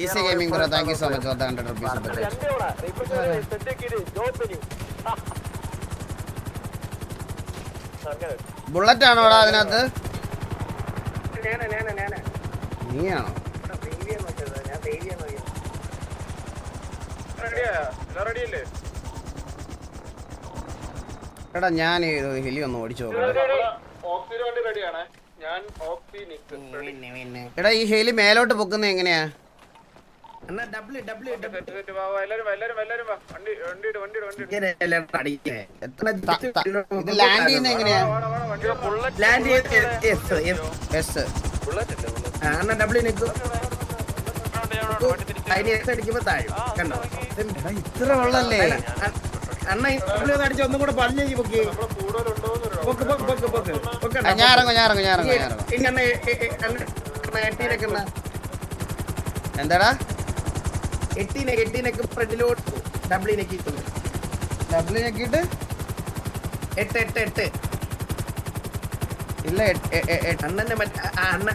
Easy gaming bro thank you so much for the hundred rupees bullet ആണോ അവിടെ അതിനകത്ത്? നീയാണോ? എടാ ഞാൻ ഹെലി ഒന്ന് ഓടിച്ചു നോക്കാം എടാ ഈ ഹെലി മേലോട്ട് പൊക്കുന്ന എങ്ങനെയാ? ഇത്ര വെള്ളല്ലേ? അണ്ണ ഡബ്ല്യു അടിച്ച് ഒന്നും കൂടെ പറഞ്ഞു പൊക്കി. പൊക്ക് പൊക്ക് പൊക്ക് പൊക്ക്. പൊക്ക് ആ, ഞാൻ ഇറങ്ങും ഞാൻ ഇറങ്ങും ഞാൻ ഇറങ്ങും ഇനി അണ്ണ എന്താടാ? എട്ടീനെ എട്ടീനൊക്കെ ഫ്രണ്ടിലോട്ട് എത്തുന്നു ഡബിൾ ഞെക്കിയിട്ട് എട്ട് എട്ട് എട്ട്. ഇല്ല അണ്ണന്റെ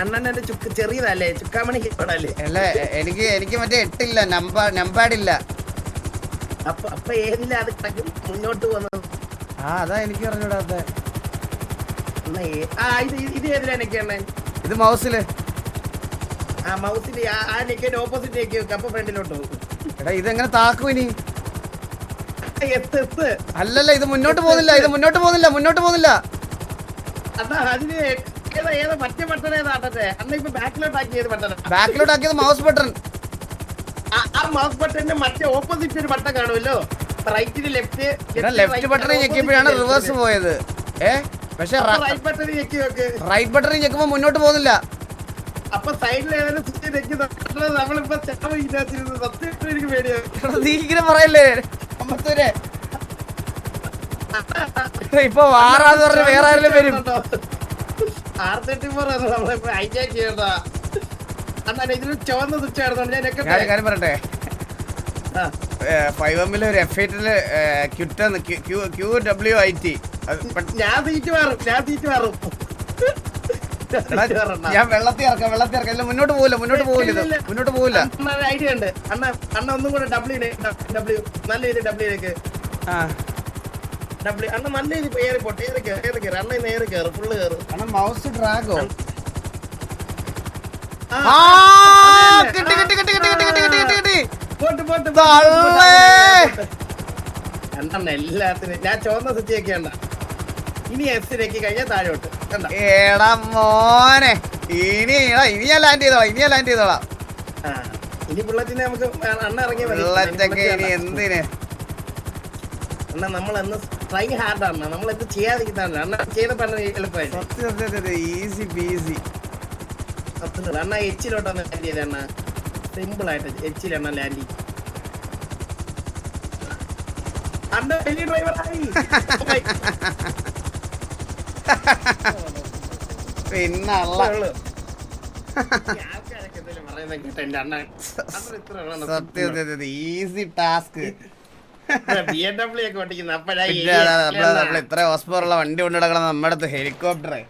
അണ്ണന്റെ ചുക്ക് ചെറിയതല്ലേ? ചുക്കാമണി ഹിപ്പടല്ലേ അല്ല എനിക്ക് എനിക്ക് മറ്റേ എട്ടില്ല. നമ്പർ നമ്പാടില്ല. അപ്പൊ അപ്പൊ ഏതില്ല അത് കിടക്കും മുന്നോട്ട് പോകുന്നത്. ആ അതാ എനിക്ക് പറഞ്ഞൂടാത്ത ആ ഇത് ഇത് അണ്ണൻ? ഇത് മൗസിൽ. ആ മൗസിന്റെ ആ ആ നെക്കിന്റെ ഓപ്പോസിറ്റ് നെക്കി വെക്കും അപ്പൊ ഫ്രണ്ടിലോട്ട് പോകും. എടാ ഇതെങ്ങനെ താക്കും ഇനി? അല്ലല്ല ഇത് മുന്നോട്ട് പോകുന്നില്ല ഇത് മുന്നോട്ട് പോകുന്നില്ല മുന്നോട്ട് പോകുന്നില്ല. ബാക്കിലോട്ടാക്കിയത് അതിന് ഏതാ ഏതാ മറ്റേ ബട്ടൺ ഏതാ ആട്ടത്തെ അണ്ണ ഇപ്പൊ ബാക്കിലോട്ട് ആക്കി ഏത് ബട്ടൺ ബാക്കിലോട്ട് ആക്കിയത് മൗസ് ബട്ടൺ ആ മൗസ് ബട്ടന്റെ മറ്റേ ഓപ്പോസിറ്റ് ഒരു ബട്ടൺ കാണുമല്ലോ? റൈറ്റിന് ലെഫ്റ്റ് ബട്ടൺ ഞെക്കിയപ്പോഴാണ് റിവേഴ്സ് പോയത്. ഏ? പക്ഷെ റൈറ്റ് ബട്ടൺ ഞെക്കി വെക്ക്. റൈറ്റ് ബട്ടൺ ഞെക്കുമ്പോ മുന്നോട്ട് പോകുന്നില്ല. അപ്പൊ സൈഡിൽ ഏതായാലും സ്വിച്ച് നോക്കിയിട്ട് നമ്മളിപ്പോ ചെലവ് ഇതിനകത്തിരുന്ന് സത്യം എനിക്ക് പേടിയാണ് നീ ഇങ്ങനെ പറയല്ലേ? അമ്പത്തൂരെ. ഇപ്പൊ വാറാന്ന് പറഞ്ഞ വേറെ ആരെങ്കിലും വരും. ആർ തേർട്ടി ഫോർ നമ്മളിപ്പോ ഹൈജാക്ക് ചെയ്യണ്ടാ അണ്ണാ ഇതിൽ ചുവന്ന ഞാൻ ഞെക്കട്ടെ കാര്യം പറയട്ടെ. ഫൈവ് എമ്മിൽ ഒരു എഫ് എയ്റ്റിൽ ക്യൂ ഡബ്ല്യു ഐ ടി. ഞാൻ സീറ്റ് മാറും ഞാൻ സീറ്റ് മാറും. ഞാൻ വെള്ളത്തിൽ ഇറക്കാം വെള്ളത്തിൽ ഇറക്കാം. ഇല്ല മുന്നോട്ട് പോവില്ല മുന്നോട്ട് പോവില്ല ഇത്. മുന്നോട്ട് പോവില്ല. ഐഡിയ ഉണ്ട്. അണ്ണ അണ്ണ ഒന്നും കൂടെ ഡബ്ല്യൂ ഡബ്ല്യൂ നല്ല രീതി ഡബ്ല്യൂലേക്ക് ഡബ്ല്യൂ അണ്ണ നല്ല രീതി ഏറി പോട്ടെ. ഏറി കയറി ഏറി കയറി അണ്ണ ഇന്ന് ഏറി കയറി ഫുള്ള് കയറി അണ്ണ മൗസ് ഡ്രാഗോ കിട്ടി കിട്ടി കിട്ടി കിട്ടി കിട്ടി കിട്ടി കിട്ടി കിട്ടി. പോട്ട് പോട്ട് എല്ലാത്തിനും. ഞാൻ ചുവന്ന സ്വിച്ച് ഇനി എസിലേക്ക് കഴിഞ്ഞാൽ താഴോട്ട്. എടാ മോനെ. ഇനി ഇനി ഞാൻ ലാൻഡ് ചെയ്തോളാം ഇനി ഞാൻ ലാൻഡ് ചെയ്തോളാം ഇനി ബുള്ളറ്റിനെ നമുക്ക് അണ്ണ ഇറങ്ങിയ വെള്ളത്തൊക്കെ ഇനി എന്തിന്? അണ്ണ നമ്മൾ അന്ന് ട്രൈ ഹാർഡ് ആണ്. നമ്മൾ എന്ത് ചെയ്യാതിരിക്കുന്നതാണ്. അണ്ണ ചെയ്ത പറഞ്ഞ എളുപ്പമായി സത്യം സത്യം ഈസി ബീസി സത്യത്തിൽ അണ്ണ എച്ചിലോട്ടാണ് ലാൻഡ് ചെയ്തത് അണ്ണ. സിമ്പിൾ ആയിട്ട് എച്ചിലെണ്ണ ലാൻഡ് ചെയ്യും. അണ്ണ വലിയ ഡ്രൈവറായി പിന്നല്ല പിന്നെ അള്ള സത്യം സത്യം ഈസി ടാസ്ക് ഇത്ര ഹോസ്പോറുള്ള വണ്ടി കൊണ്ട് കിടക്കണം നമ്മുടെ അടുത്ത് ഹെലികോപ്റ്ററെ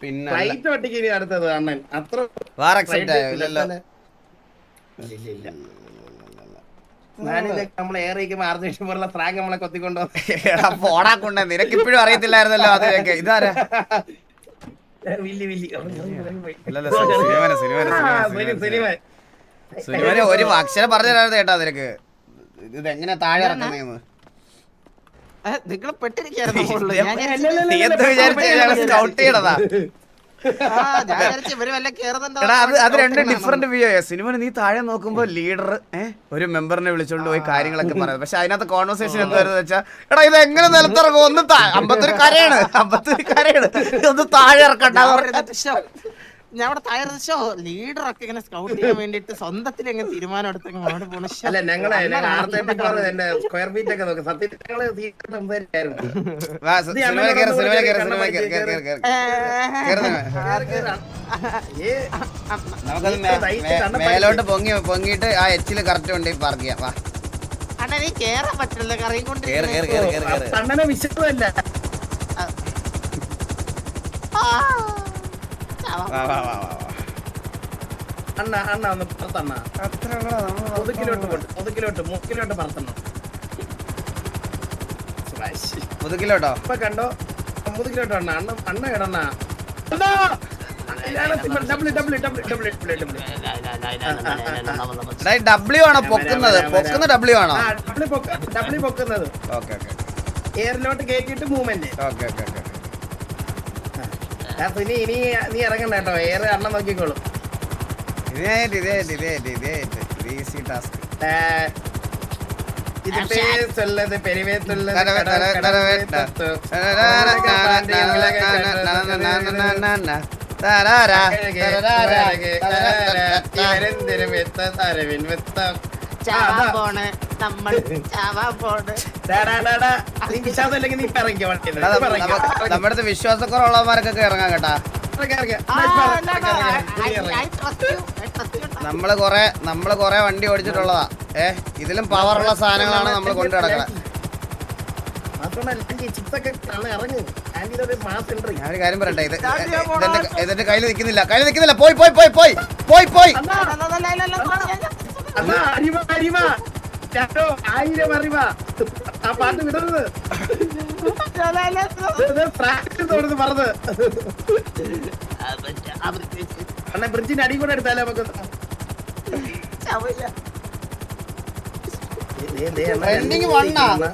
പിന്നെ വേറെ എക്സൈറ്റ് ആയില്ലല്ലോ നിനക്കിപ്പോഴും അറിയത്തില്ലായിരുന്നല്ലോ അതിലേക്ക് ഇതാരാ? സിനിമനെ ഒരു അക്ഷരം പറഞ്ഞതായിരുന്നു ചേട്ടാ നിനക്ക്. ഇത് എങ്ങനെ താഴെ ഇറക്കുന്നതെന്ന് സ്കൗട്ട് പെട്ടിരിക്കുന്നു അത്. രണ്ട് ഡിഫറെന്റ് വ്യൂ ആയ? സിനിമ നീ താഴെ നോക്കുമ്പോ ലീഡർ ഒരു മെമ്പറിനെ വിളിച്ചോണ്ട് പോയി കാര്യങ്ങളൊക്കെ പറയുന്നത്. പക്ഷെ അതിനകത്ത് കോൺവെർസേഷൻ എന്താ വെച്ചാൽ എടാ ഇത് എങ്ങനെ നിലത്തിറങ്ങും? ഒന്ന് അമ്പത്തൊരു കരയാണ് അമ്പത്തൊരു കരയാണ്. ഒന്ന് താഴെ ഇറക്കണ്ട. ഞാൻ അവിടെ ലീഡർ ഒക്കെ സ്കൗട്ട് ചെയ്യാൻ സ്വന്തത്തിൽ അല്ല ഞങ്ങളെ ഫീറ്റ് ഒക്കെ സത്യത്തിൽ മേലോട്ട് പൊങ്ങി പൊങ്ങിയിട്ട് ആ എച്ചിൽ കറക്റ്റ് കൊണ്ട് പാർക്ക് ചെയ്യാം. വാ. അണ്ണാ നീ പറ്റില്ല കറിയും കൊണ്ട് അണ്ണനെ ആ. വാ വാ വാ വാ അണ്ണ അണ്ണ ഒന്ന് പറത്തണ്ണ കൊണ്ട് ഒതുക്കിലോട്ട് മുക്കിലോട്ട് പറത്തണം മുതുക്കിലോട്ടോ ഇപ്പൊ കണ്ടോ മുതുകിലോട്ട് അണ്ണ അണ്ണ അണ്ണ കിടണ്ണ ഡബ്ല്യൂ ആണോ പൊക്കുന്നത് പൊക്കുന്ന ഡബ്ല്യു ആണോ ആ ഡബ്ല്യൂ പൊക്ക ഡബ്ല്യൂ പൊക്കുന്നത് ഓക്കെ ഓക്കെ എയറിലോട്ട് കയറ്റിയിട്ട് മൂവ്മെന്റ് ഓക്കെ ഓക്കെ ഓക്കെ ഇനി ഇനി നീ ഇറങ്ങണ്ട കേട്ടോ ഏറെ അണ്ണൻ നോക്കിക്കോളും ഇതേറ്റ് ഇതേറ്റ് ഇതേറ്റ് ഇതേറ്റ് ഇത് ഈസി ടാസ്ക് ഏ, ഇത് പേര് ചൊല്ലത് പെരുവേ ചൊല്ലത് തരവേ, കടൽ തരവേ, കടൽ തരവേ, തത്തു. ടാ. ഉലക പാണ്ടി, ഉലക കടൽ തരാരാ, അഴകെ, തരാരാ, അഴകെ, അഴകെ, ഇവരെന്തിനും വിത്ത തരവിൻ വിത്തം. ചാവാൻ പോണ് നമ്മൾ ചാവാൻ പോണ് നമ്മുടെ വിശ്വാസക്കുറവുള്ളവന്മാർക്കൊക്കെ ഇറങ്ങാം കേട്ടാ. നമ്മൾ കൊറേ നമ്മൾ കൊറേ വണ്ടി ഓടിച്ചിട്ടുള്ളതാ ഏ ഇതിലും പവറുള്ള സാധനങ്ങളാണ് നമ്മൾ കൊണ്ടു നടക്കണേ. ആന്റിയുടെ ഒരു ഞാനൊരു കാര്യം പറയട്ടെ ഇത് ഇതെന്റെ ഇതെന്റെ കയ്യിൽ നിൽക്കുന്നില്ല കയ്യിൽ നിൽക്കുന്നില്ല പോയി പോയി പോയി പോയി പോയി പോയി ചാട്ടോ, ആയിരം അറിവ ആ പാട്ട് വിടരുത്. പ്രാക്ടീസ് അണ്ണാ ബ്രിഡ്ജിന്റെ അടി കൂടെ എടുത്താലേ നമുക്ക് ആ? അണ്ണാ.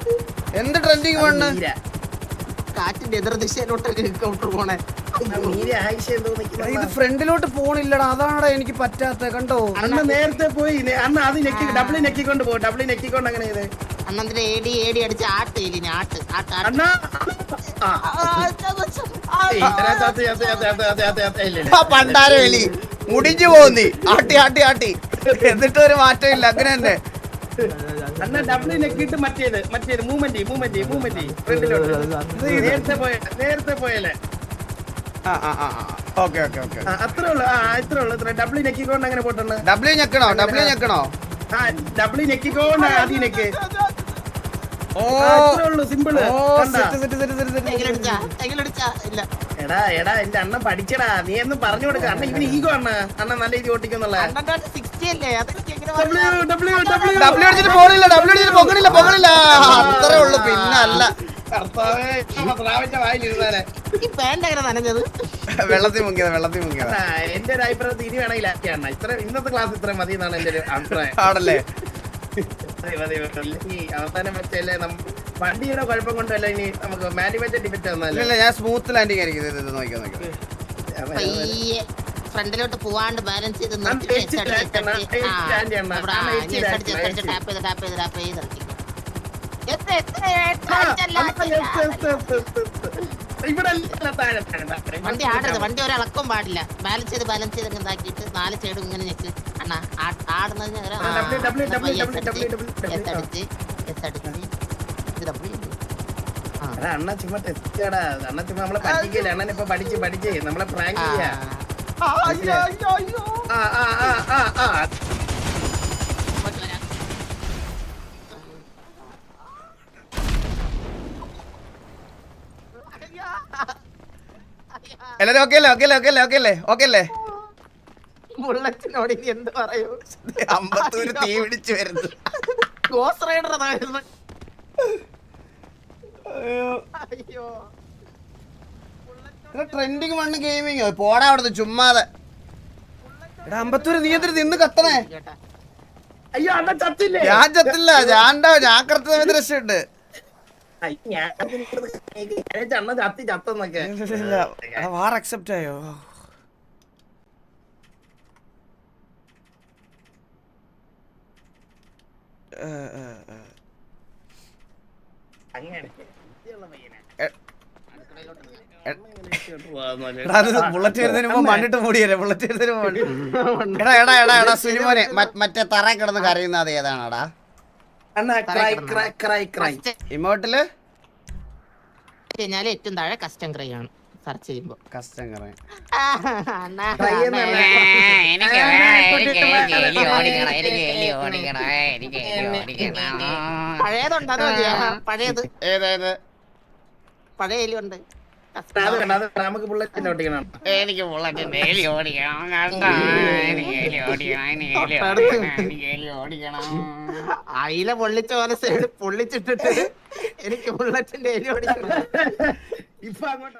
എന്ത് ട്രെൻഡിങ് നീര. കാറ്റിന്റെ എതിർ ദിശയിലോട്ടൊക്കെ കൗണ്ടർ പോണേ ഇത് ഫ്രണ്ടിലോട്ട് പോണില്ലടാ. അതാണടാ എനിക്ക് പറ്റാത്ത. കണ്ടോ? അന്ന് നേരത്തെ പോയി. അന്ന് അത് നെക്കി ഡബിൾ നെക്കിക്കൊണ്ട് പോകും ഡബിൾ നെക്കിക്കൊണ്ട് അങ്ങനെ ചെയ്ത് അണ്ണന്റെ ഏടി ഏടി അടിച്ച് ആട്ട് ആട്ട് പണ്ടാര എലി. മുടിഞ്ഞു പോന്നി. ആട്ടി ആട്ടി ആട്ടി. എന്നിട്ട് ഒരു മാറ്റം ഇല്ല. അങ്ങനെ തന്നെ. അണ്ണ ഡബിൾ നെക്കിട്ട് മറ്റേത് മറ്റേത്. മൂവ്മെന്റ് മൂവ്മെന്റ് മൂവ്മെന്റ് ഫ്രണ്ടിലോട്ട്. നേരത്തെ പോയ നേരത്തെ പോയല്ലേ ഓക്കെ ഓക്കെ ഓക്കെ. അത്രേ ഉള്ളു. ആ അത്രേ ഉള്ളു. ഇത്ര ഡബിൾ ഞെക്കിക്കൊണ്ട് അങ്ങനെ പോട്ടെണ്ണ ഡബ്ല്യു ഞെക്കണോ? ഡബ്ല്യു ഞെക്കണോ? ആ ഡബിൾ ഞെക്കിക്കൊണ്ട് ആദ്യം ഞെക്ക്. ഓ. ഉള്ളൂ സിമ്പിൾ ഓ സെറ്റ് സെറ്റ് സെറ്റ് സെറ്റ് എടാ എടാ എന്റെ അണ്ണൻ പഠിച്ചടാ. നീ എന്ന് പറഞ്ഞു കൊടുക്ക. അണ്ണ ഇവന് ഈഗോ അണ്ണ അണ്ണൻ നല്ല രീതി ഓട്ടിക്കുന്നുള്ള. ഡബ്ല്യു അടിച്ചിട്ട് പോണില്ല ഡബ്ല്യു അടിച്ചിട്ട് പൊങ്ങണില്ല പൊങ്ങണില്ല അത്രേ ഉള്ളു പിന്നെ അല്ല വെള്ളത്തിൽ മുങ്ങിയത് വെള്ളത്തിൽ മുങ്ങിയത്. എന്റെ ഒരു അഭിപ്രായത്തിൽ ഇനി വേണമെങ്കിൽ ആക്കിയാണ് ഇത്ര ഇന്നത്തെ ക്ലാസ് ഇത്ര മതി എന്നാണ് എന്റെ ഒരു അഭിപ്രായം. ആണല്ലേ? മതി, മതി, മതി. ഈ അവസാനം വെച്ചല്ലേ വണ്ടിയുടെ കുഴപ്പം കൊണ്ടല്ല ഇനി നമുക്ക് മാനുഫാക്ചർ ഡിഫക്റ്റ് വന്നല്ലേ ഇല്ല ഞാൻ സ്മൂത്ത് ലാൻഡിങ് ആയിരിക്കും ഇത് നോക്കി നോക്കിയോ നോക്കിയോ. പയ്യെ ഫ്രണ്ടിലോട്ട് പോവാണ്ട് ബാലൻസ് ചെയ്ത് ടാപ്പ് ചെയ്ത്. ടാപ്പ് ചെയ്ത് ടാപ്പ് ചെയ്ത് ടാപ്പ് ചെയ്ത് ഇവിടെ. വണ്ടി ആടരുത് വണ്ടി ഒരിളക്കം പാടില്ല. ബാലൻസ് ചെയ്ത് ബാലൻസ് ചെയ്ത് ഇതാക്കിയിട്ട് നാല് സൈഡും ഇങ്ങനെ ഞെക്ക്. അണ്ണാ ആടുന്നതിന്. ഇത് അണ്ണ ചുമ്മാ ടെസ്റ്റ് ചെയ്യടാ അണ്ണ ചുമ്മാ നമ്മളെ പറ്റിക്കില്ല അണ്ണൻ ഇപ്പൊ പഠിച്ച് പഠിച്ച്. നമ്മളെ പ്രാങ്ക്. ചെയ്യാ ആ, അയ്യോ, അയ്യോ, അയ്യോ. ആ ആ ആ ആ ആ ഇങ്ങോട്ട് വരാം. അയ്യോ. അയ്യോ. എല്ലാരും ഓക്കെ അല്ലേ? ഓക്കെ അല്ലേ? ഓക്കെ അല്ലേ? ഓക്കെ അല്ലേ? ഓക്കെ അല്ലേ? ബുള്ളറ്റിനോട് ഇനി എന്ത് പറയൂ? അമ്പത്തൂര് തീ പിടിച്ചു വരുന്നു. ഗോസ് റൈഡർ അതായിരുന്നു. അയ്യോ. ട്രെൻഡിങ് മണ്ണ് ഗെയിമിങ് പോടാ അവിടുന്ന് ചുമ്മാതെ. എടാ അമ്പത്തൂര് നീ എന്തിനു നിന്ന് കത്തണേ? അയ്യോ അണ്ണ ചത്തില്ലേ? ഞാൻ ചത്തില്ല. ഞാൻ ഉണ്ടാവും ഞാൻ കറക്റ്റ് സമയത്ത് രക്ഷയുണ്ട്. വാർ അക്സെപ്റ്റ് ആയോ? ബുള്ളറ്റ് വരുന്നതിന് മുമ്പ് മണ്ണിട്ട് മൂടിയല്ലേ? ബുള്ളറ്റ് വരുന്നതിന് മുമ്പ് എടാ എടാ എടാ എടാ സിനിമനെ മറ്റേ തറ കിടന്ന് കരയുന്നത് ഏതാണടാ? ഇമോട്ടിൽ? ഏറ്റവും താഴെ കസ്റ്റം ക്രൈ ആണ്. സെർച്ച് ചെയ്യുമ്പോ. Custom cry. എലി എലി എലി പഴയതുണ്ട് പഴയത്. പഴയ അത് വേണ്ട. നമുക്ക് ബുള്ളറ്റിന്റെ ഒട്ടിക്കണം എനിക്ക് ബുള്ളറ്റിന്റെ എലി ഓടിക്കണം. എനിക്ക് എലി ഓടിക്കണം അതിന് എലി ഓടിക്കണം എനിക്ക് എലി ഓടിക്കണം. അയില പൊള്ളിച്ച പോലെ സൈഡ് പൊള്ളിച്ചിട്ടിട്ട് എനിക്ക് ബുള്ളറ്റിന്റെ എലി ഓടിക്കണം. ഇപ്പൊ അങ്ങോട്ട്